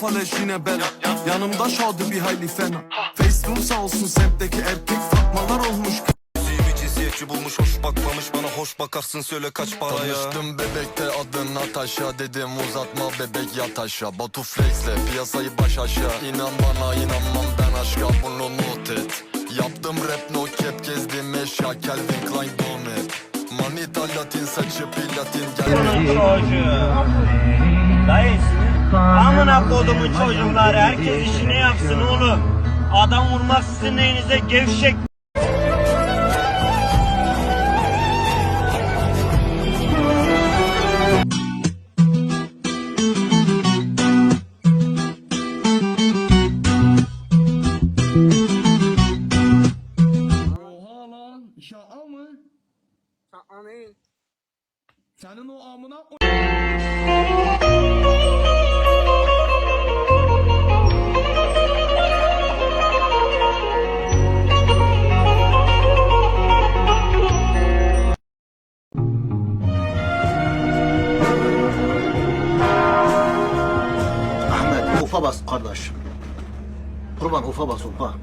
falej yine bela. Yanımda şadı bir hayli fena. Faceroom sağ olsun semtteki erkek Fatmalar olmuş. Bir cinsiyetçi bulmuş hoş bakmamış bana hoş bakarsın söyle kaç paraya. Tanıştım bebekte adın Natasha. Dedim uzatma bebek yat aşağı. Batu flexle piyasayı baş aşağı. İnan bana inanmam ben aşka bunu not et. Yaptım rap no cap gezdim eşya. Calvin Klein donut Manita latin saçı platin gel amına kodumun çocukları herkes işini yapsın oğlum. Adam vurmak sizin neyinize gevşek. Oha lan şaka mı? Şaka ne? Senin o amına bas kardeş. Kurban ufa bas ufa.